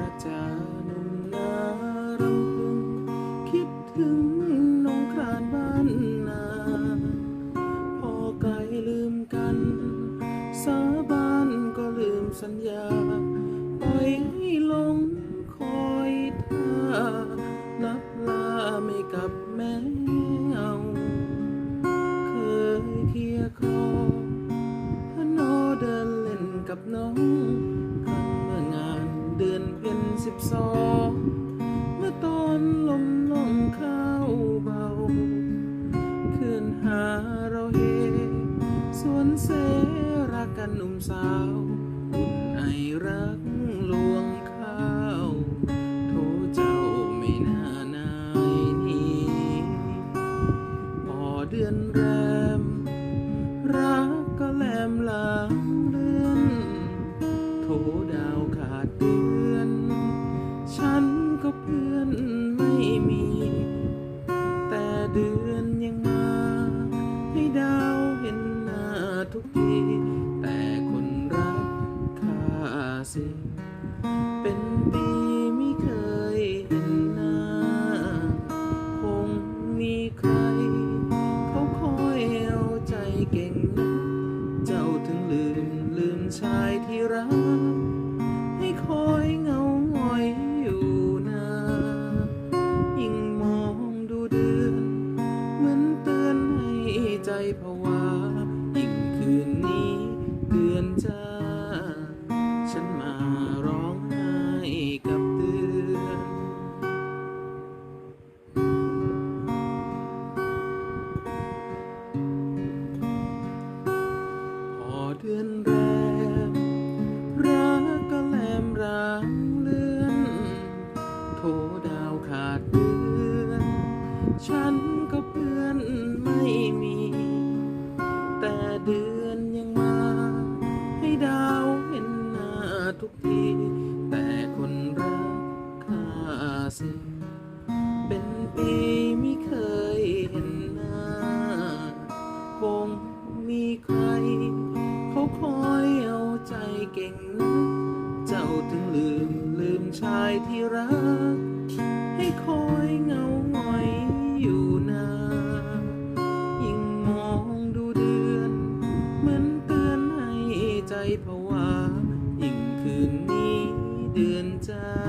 รักจาหนุ่มนารำพึงคิดถึงน้องครานบ้านนาพอไกลลืมกัน สาบานก็ลืมสัญญาปล่อยให้หลงคอยท่านับลาไม่กลับแม้เงาเคยเคียคอพนอเดินเล่นกับน้อง สิบสองเมื่อตอนลมลงเข้าเบาคืนหาเราเฮสวนเสรักกันหนุ่มสาว ทุกที แต่คนรักข้าสิเป็นปีไม่เคยเห็นหน้า คงมีใคร เขาคอยเอาใจเก่งนะเจ้าถึงลืมลืมชายที่รัก ให้คอยเงาหงอยอยู่นายิ่งมองดูเดือน เหมือนเตือนให้ใจผวา คืนนี้เดือนจ้า ฉันมาร้องไห้กับเดือน พอเดือนแรมรักก็แลมร้างเลือนโถดาวขาดเดือน ฉันก็เพื่อนไม่มี แต่เดือน สิเป็นปีไม่เคยเห็นหน้า คงมีใคร เขาคอยเอาใจเก่งนะเจ้าถึงลืมลืมชายที่รัก ให้คอยเงาหงอยอยู่นานยิ่งมองดูเดือนเหมือนเตือนให้ใจผวายิ่งคืนนี้เดือนจ้า